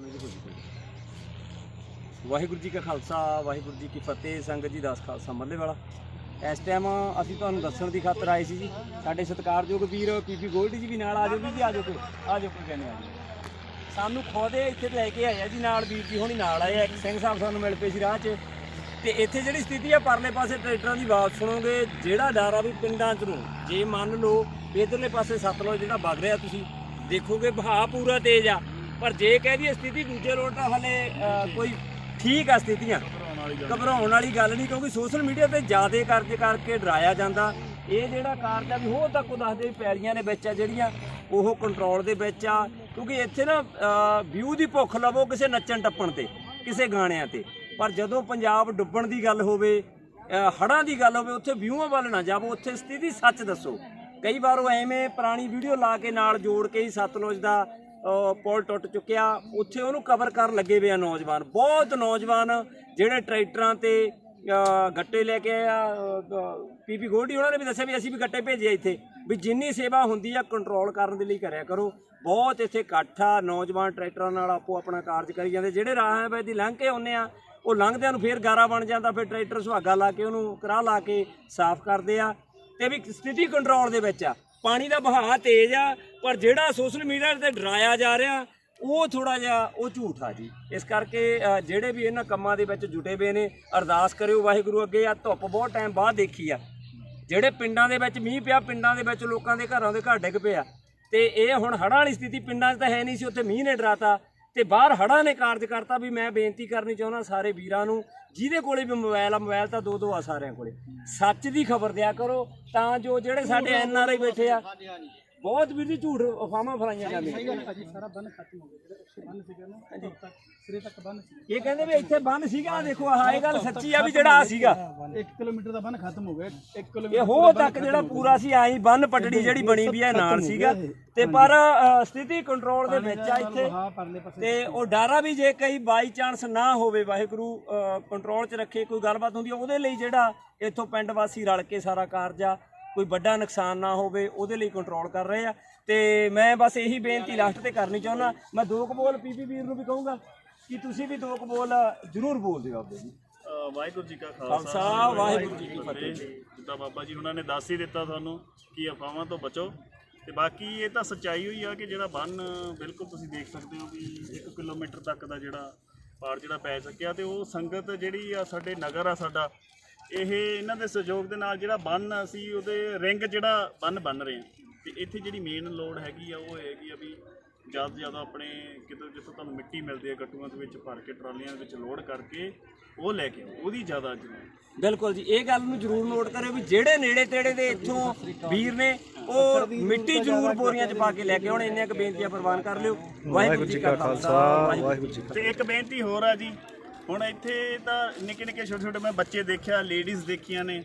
ਆਵੇਂ ਜੀ ਹੋ ਜੀ ਵਾਹਿਗੁਰੂ ਜੀ ਕਾ ਖਾਲਸਾ, ਵਾਹਿਗੁਰੂ ਜੀ ਕੀ ਫਤਿਹ, ਸੰਗਤ ਜੀ ਦਾਸ ਖਾਲਸਾ ਮੱਲੇ ਵਾਲਾ। ਇਸ ਟਾਈਮ ਅਸੀਂ ਤੁਹਾਨੂੰ ਦੱਸਣ ਦੀ ਖਾਤਰ ਆਏ ਸੀ ਜੀ, ਸਾਡੇ ਸਤਿਕਾਰਯੋਗ ਵੀਰ ਪੀਪੀ ਗੋਲਡੀ ਜੀ ਵੀ ਨਾਲ ਆ ਜਾਓ ਜੀ ਆ ਜਾਓ ਕੋਈ, ਆ ਜਾਓ ਕੋਈ ਕਹਿੰਦੇ ਆ ਸਾਨੂੰ ਖੋਦੇ ਇੱਥੇ ਲੈ ਕੇ ਆਏ ਆ ਜੀ, ਨਾਲ ਵੀਰ ਜੀ ਹੋਣੀ ਨਾਲ ਆਏ ਆ। ਇੱਕ ਸਿੰਘ ਸਾਹਿਬ ਸਾਨੂੰ ਮਿਲ ਪਏ ਸੀ ਰਾਹ 'ਚ। ਤੇ ਇੱਥੇ ਜਿਹੜੀ ਸਥਿਤੀ ਆ, ਪਰਲੇ ਪਾਸੇ ਟਰੈਕਟਰਾਂ ਦੀ ਆਵਾਜ਼ ਸੁਣੋਗੇ, ਜਿਹੜਾ ਡਰ ਆ ਵੀ ਪਿੰਡਾਂ 'ਚ ਨੂੰ, ਜੇ ਮੰਨ ਲਓ ਵੀ ਇਧਰਲੇ ਪਾਸੇ ਸਤਲੁਜ ਜਿਹੜਾ ਵਗ ਰਿਹਾ ਤੁਸੀਂ, ਦੇਖੋਗੇ, ਵਹਾਅ ਪੂਰਾ ਤੇਜ਼ ਆ। ਪਰ ਜੇ ਕਹਿ ਦਈਏ ਸਥਿਤੀ ਦੂਜੇ ਰੋਡ ਤਾਂ ਹਲੇ ਕੋਈ ਠੀਕ ਆ ਸਥਿਤੀਆਂ। ਘਬਰਾਉਣ ਵਾਲੀ ਗੱਲ ਨਹੀਂ ਕਿਉਂਕਿ ਸੋਸ਼ਲ ਮੀਡੀਆ ਤੇ ਜ਼ਿਆਦਾ ਕਰਕੇ ਕਰਕੇ ਡਰਾਇਆ ਜਾਂਦਾ। ਇਹ ਜਿਹੜਾ ਕਾਰਜ ਆ ਵੀ ਹੋਰ ਤੱਕ ਉਹ ਦੱਸਦੇ ਵੀ ਪੈਲੀਆਂ ਦੇ ਵਿੱਚ ਆ ਜਿਹੜੀਆਂ ਉਹ ਕੰਟਰੋਲ ਦੇ ਵਿੱਚ ਆ। ਕਿਉਂਕਿ ਇੱਥੇ ਨਾ ਵਿਊ ਦੀ ਭੁੱਖ ਲਵੋ ਕਿਸੇ ਨੱਚਣ ਟੱਪਣ ਤੇ ਕਿਸੇ ਗਾਣਿਆਂ ਤੇ। ਪਰ ਜਦੋਂ ਪੰਜਾਬ ਡੁੱਬਣ ਦੀ ਗੱਲ ਹੋਵੇ ਅ, ਹੜ੍ਹਾਂ ਦੀ ਗੱਲ ਹੋਵੇ ਉੱਥੇ ਵਿਊਆਂ ਵੱਲ ਨਾ ਜਾਵੋ ਉੱਥੇ ਸਥਿਤੀ ਸੱਚ ਦੱਸੋ। ਕਈ ਵਾਰ ਉਹ ਐਵੇਂ ਪੁਰਾਣੀ ਵੀਡੀਓ ਲਾ ਕੇ ਨਾਲ ਜੋੜ ਕੇ ਹੀ ਸਤਲੁਜ ਦਾ ਪੁਲ ਟੁੱਟ ਚੁੱਕਿਆ। ਉੱਥੇ ਉਹਨੂੰ ਕਵਰ ਕਰਨ ਲੱਗੇ ਵੇ ਆ ਨੌਜਵਾਨ। ਬਹੁਤ ਨੌਜਵਾਨ ਜਿਹੜੇ ਟਰੈਕਟਰਾਂ ਤੇ ਗੱਟੇ ਲੈ ਕੇ ਆ ਪੀਪੀ ਗੋਲਡੀ ਉਹਨਾਂ ਨੇ ਵੀ ਦੱਸਿਆ ਵੀ ਅਸੀਂ ਵੀ ਗੱਟੇ ਭੇਜੇ ਇੱਥੇ। ਵੀ ਜਿੰਨੀ ਸੇਵਾ ਹੁੰਦੀ ਆ ਕੰਟਰੋਲ ਕਰਨ ਦੇ ਲਈ ਕਰਿਆ ਕਰੋ। ਬਹੁਤ ਇੱਥੇ ਇਕੱਠ ਆ ਨੌਜਵਾਨ ਟਰੈਕਟਰਾਂ ਨਾਲ ਆਪੋ ਆਪਣਾ ਕਾਰਜ ਕਰੀ ਜਾਂਦੇ। ਜਿਹੜੇ ਰਾਹ ਹੈ ਦੀ ਲੰਘ ਕੇ ਆਉਂਦੇ ਆ, ਉਹ ਲੰਘਦਿਆਂ ਨੂੰ ਫੇਰ ਗਾਰਾ ਬਣ ਜਾਂਦਾ। ਫਿਰ ਟਰੈਕਟਰ ਸੁਹਾਗਾ ਲਾ ਕੇ, ਉਹਨੂੰ ਕਰਾ ਲਾ ਕੇ ਸਾਫ਼ ਕਰਦੇ ਆ। ਤੇ ਵੀ ਸਥਿਤੀ ਕੰਟਰੋਲ ਦੇ ਵਿੱਚ ਆ। ਪਾਣੀ ਦਾ ਬਹਾਅ ਤੇਜ਼ ਆ, ਪਰ ਜਿਹੜਾ ਸੋਸ਼ਲ ਮੀਡੀਆ ਤੇ ਡਰਾਇਆ ਜਾ ਰਿਹਾ, ਉਹ ਥੋੜਾ ਜਿਹਾ, ਉਹ ਝੂਠ ਆ ਜੀ। ਇਸ ਕਰਕੇ ਜਿਹੜੇ ਵੀ ਇਹਨਾਂ ਕੰਮਾਂ ਦੇ ਵਿੱਚ ਜੁਟੇ ਹੋਏ ਨੇ, ਅਰਦਾਸ ਕਰਿਓ, ਵਾਹਿਗੁਰੂ ਅੱਗੇ ਆ, ਧੁੱਪ ਬਹੁਤ ਟਾਈਮ ਬਾਅਦ ਦੇਖੀ ਆ। ਜਿਹੜੇ ਪਿੰਡਾਂ ਦੇ ਵਿੱਚ ਮੀਂਹ ਪਿਆ, ਪਿੰਡਾਂ ਦੇ ਵਿੱਚ ਲੋਕਾਂ ਦੇ ਘਰਾਂ ਦੇ ਘਰ ਡਿੱਗ ਪਿਆ। ਤੇ ਇਹ ਹੁਣ ਹੜ੍ਹਾਂ ਵਾਲੀ ਸਥਿਤੀ, ਪਿੰਡਾਂ 'ਚ ਤਾਂ ਹੈ ਨਹੀਂ ਸੀ, ਉੱਥੇ ਮੀਂਹ ਨੇ ਡਰਾਤਾ। ਤੇ ਬਾਹਰ ਹੜ੍ਹਾਂ ਨੇ ਕਾਰਜ ਕਰਤਾ ਵੀ ਮੈਂ ਬੇਨਤੀ ਕਰਨੀ ਚਾਹੁੰਦਾ ਸਾਰੇ ਵੀਰਾਂ ਨੂੰ ਜਿਹਦੇ ਕੋਲੇ ਵੀ ਮੋਬਾਈਲ ਆ ਮੋਬਾਈਲ ਤਾਂ ਦੋ ਦੋ ਆ ਸਾਰਿਆਂ ਕੋਲੇ। ਸੱਚ ਦੀ ਖਬਰ ਦਿਆ ਕਰੋ ਤਾਂ ਜੋ ਜਿਹੜੇ ਸਾਡੇ ਐਨ ਆਰ ਆਈ ਬੈਠੇ ਆ ਬਹੁਤ ਵੀਰ ਜੀ ਝੂਠ ਅਫਵਾਹਾਂ ਫਲਾਈਆਂ ਜਾਂਦੀਆਂ। ਭਾਜੀ ਸਾਰਾ ਬੰਨ ਖਤਮ ਹੋ ਗਿਆ। ਜਿਹੜਾ ਉੱਥੇ ਬੰਨ ਸੀਗਾ ਨਾ ਉਦੋਂ ਤੱਕ ਸਿਰੇ ਤੱਕ ਬੰਨ ਸੀ। ਇਹ ਕਹਿੰਦੇ ਵੀ ਇੱਥੇ ਬੰਨ ਸੀਗਾ ਆਹ ਦੇਖੋ ਆਹ ਇਹ ਗੱਲ ਸੱਚੀ ਆ ਵੀ ਜਿਹੜਾ ਆ ਸੀਗਾ। 1 ਕਿਲੋਮੀਟਰ ਦਾ ਬੰਨ ਖਤਮ ਹੋ ਗਿਆ 1 ਇਹ ਕਿਲੋਮੀਟਰ ਹੋ ਤੱਕ ਜਿਹੜਾ ਪੂਰਾ ਸੀ ਆਈ ਬੰਨ ਪਟੜੀ ਜਿਹੜੀ ਬਣੀ ਵੀ ਹੈ ਨਾਲ ਸੀਗਾ। ਤੇ ਪਰ ਅ, ਸਥਿਤੀ ਕੰਟਰੋਲ ਦੇ ਵਿੱਚ ਆ ਇੱਥੇ। ਹਾਂ ਪਰਲੇ ਪਾਸੇ ਤੇ ਉਹ ਡਾਰਾ ਵੀ ਜੇ ਕਈ ਬਾਈ ਚਾਂਸ ਨਾ ਹੋਵੇ ਵਾਹਿਗੁਰੂ ਕੰਟਰੋਲ 'ਚ ਰੱਖੇ ਕੋਈ ਗੱਲਬਾਤ ਹੁੰਦੀ ਆ, ਉਹਦੇ ਲਈ ਜਿਹੜਾ ਇੱਥੋਂ ਪਿੰਡ ਵਾਸੀ ਰਲ ਕੇ ਸਾਰਾ ਕਾਰਜ ਆ ਕੋਈ ਵੱਡਾ ਨੁਕਸਾਨ ਨਾ ਹੋਵੇ ਉਹਦੇ ਲਈ ਕੰਟਰੋਲ ਕਰ ਰਹੇ ਆ। ਤੇ ਮੈਂ ਬਸ ਇਹੀ ਬੇਨਤੀ ਲਾਸਟ ਤੇ ਕਰਨੀ ਚਾਹੁੰਦਾ। ਮੈਂ ਦੋ ਕੁ ਬੋਲ ਪੀਪੀ ਵੀਰ ਨੂੰ ਵੀ ਕਹੂੰਗਾ ਕਿ ਤੁਸੀਂ ਵੀ ਦੋ ਕੁ ਬੋਲ ਜ਼ਰੂਰ ਬੋਲ ਦਿਓ ਆਪਦੇ ਜੀ। ਵਾਹਿਗੁਰੂ ਜੀ ਕਾ ਖਾਲਸਾ, ਵਾਹਿਗੁਰੂ ਜੀ ਕੀ ਫਤਿਹ। ਜਿੱਦਾਂ ਬਾਬਾ ਜੀ ਉਹਨਾਂ ਨੇ ਦੱਸ ਹੀ ਦਿੱਤਾ ਤੁਹਾਨੂੰ ਕਿ ਅਫਵਾਹਾਂ ਤੋਂ ਬਚੋ। ਤੇ ਬਾਕੀ ਇਹ ਤਾਂ ਸੱਚਾਈ ਹੋਈ ਆ ਕਿ ਜਿਹੜਾ ਬੰਨ ਬਿਲਕੁਲ ਤੁਸੀਂ ਦੇਖ ਸਕਦੇ ਹੋ ਵੀ 1 ਕਿਲੋਮੀਟਰ ਤੱਕ ਦਾ ਜਿਹੜਾ ਪਾੜ ਜਿਹੜਾ ਪੈ ਸਕਿਆ ਤੇ ਉਹ ਸੰਗਤ ਜਿਹੜੀ ਆ ਸਾਡੇ ਨਗਰ ਆ ਸਾਡਾ ਇਹ ਇਹਨਾਂ ਦੇ ਸਹਿਯੋਗ ਦੇ ਨਾਲ ਜਿਹੜਾ ਬੰਨ ਅਸੀਂ ਉਹਦੇ ਰਿੰਗ ਜਿਹੜਾ ਬੰਨ ਬੰਨ ਰਹੇ ਹਾਂ। ਤੇ ਇੱਥੇ ਜਿਹੜੀ ਮੇਨ ਲੋੜ ਹੈਗੀ ਆ ਉਹ ਹੈਗੀ ਆ ਵੀ ਜ਼ਿਆਦਾ ਤੋਂ ਜ਼ਿਆਦਾ ਆਪਣੇ ਕਿਤੋਂ ਜਿੱਥੋਂ ਤੁਹਾਨੂੰ ਮਿੱਟੀ ਮਿਲਦੀ ਹੈ ਗੱਟੂਆਂ ਦੇ ਵਿੱਚ ਭਰ ਕੇ ਟਰਾਲੀਆਂ ਦੇ ਵਿੱਚ ਲੋਡ ਕਰਕੇ ਉਹ ਲੈ ਕੇ ਆਓ। ਉਹਦੀ ਜ਼ਿਆਦਾ ਜ਼ਰੂਰਤ ਬਿਲਕੁਲ ਜੀ ਇਹ ਗੱਲ ਨੂੰ ਜਰੂਰ ਨੋਟ ਕਰਿਓ ਵੀ ਜਿਹੜੇ ਨੇੜੇ ਤੇੜੇ ਦੇ ਇੱਥੋਂ ਵੀਰ ਨੇ ਉਹ ਮਿੱਟੀ ਜ਼ਰੂਰ ਬੋਰੀਆਂ 'ਚ ਪਾ ਕੇ ਲੈ ਕੇ ਆਉਣ। ਇੰਨੀਆਂ ਕੁ ਬੇਨਤੀਆਂ ਪ੍ਰਵਾਨ ਕਰ ਲਿਓ। ਵਾਹਿਗੁਰੂ ਜੀ ਕਾ ਖਾਲਸਾ ਵਾਹਿਗੁਰੂ ਜੀ ਕੀ ਤੇ ਇੱਕ ਬੇਨਤੀ ਹੋਰ ਆ ਜੀ ਹੁਣ ਇੱਥੇ ਤਾਂ ਨਿੱਕੇ ਨਿੱਕੇ ਛੋਟੇ ਛੋਟੇ ਮੈਂ ਬੱਚੇ ਦੇਖਿਆ ਲੇਡੀਜ਼ ਦੇਖੀਆਂ ਨੇ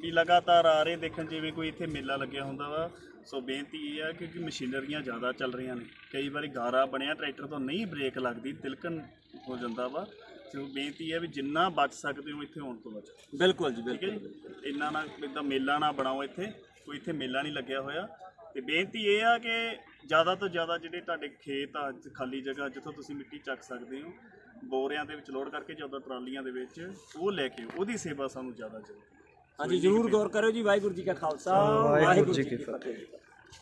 ਵੀ ਲਗਾਤਾਰ ਆ ਰਹੇ ਦੇਖਣ ਜਿਵੇਂ ਕੋਈ ਇੱਥੇ ਮੇਲਾ ਲੱਗਿਆ ਹੁੰਦਾ ਵਾ। ਸੋ ਬੇਨਤੀ ਇਹ ਆ ਕਿ ਮਸ਼ੀਨਰੀਆਂ ਜ਼ਿਆਦਾ ਚੱਲ ਰਹੀਆਂ ਨੇ। ਕਈ ਵਾਰੀ ਗਾਰਾ ਬਣਿਆ ਟਰੈਕਟਰ ਤੋਂ ਨਹੀਂ ਬ੍ਰੇਕ ਲੱਗਦੀ ਤਿਲਕਣ ਹੋ ਜਾਂਦਾ ਵਾ। ਸੋ ਬੇਨਤੀ ਹੈ ਵੀ ਜਿੰਨਾ ਬਚ ਸਕਦੇ ਹੋ ਇੱਥੇ ਆਉਣ ਤੋਂ ਬਚੋ। ਬਿਲਕੁਲ ਜੀ ਠੀਕ ਹੈ ਬਿਲਕੁਲ ਜੀ? ਇੰਨਾ ਨਾ ਇਦਾਂ ਮੇਲਾ ਨਾ ਬਣਾਓ ਇੱਥੇ ਕੋਈ ਇੱਥੇ ਮੇਲਾ ਨਹੀਂ ਲੱਗਿਆ ਹੋਇਆ। ਤੇ ਬੇਨਤੀ ਇਹ ਆ ਕਿ ਜ਼ਿਆਦਾ ਤੋਂ ਜ਼ਿਆਦਾ ਜਿਹੜੇ ਤੁਹਾਡੇ ਖੇਤ ਆ ਜ- ਖਾਲੀ ਜਗ੍ਹਾ ਜਿੱਥੋਂ ਤੁਸੀਂ ਮਿੱਟੀ ਚੱਕ ਸਕਦੇ ਹੋ ਬੋਰਿਆਂ ਦੇ ਵਿੱਚ ਲੋਡ ਕਰਕੇ ਜਾਂ ਟਰਾਲੀਆਂ ਦੇ ਵਿੱਚ ਉਹ ਲੈ ਕੇ ਉਹਦੀ ਸੇਵਾ ਸਾਨੂੰ ਜ਼ਿਆਦਾ ਜ਼ਰੂਰੀ ਹੈ। ਹਾਂਜੀ ਜਰੂਰ ਗੌਰ ਕਰਿਓ ਜੀ। ਵਾਹਿਗੁਰੂ ਜੀ ਕਾ ਖਾਲਸਾ। ਵਾਹਿਗੁਰੂ ਜੀ ਕੀ ਫਤਿਹ।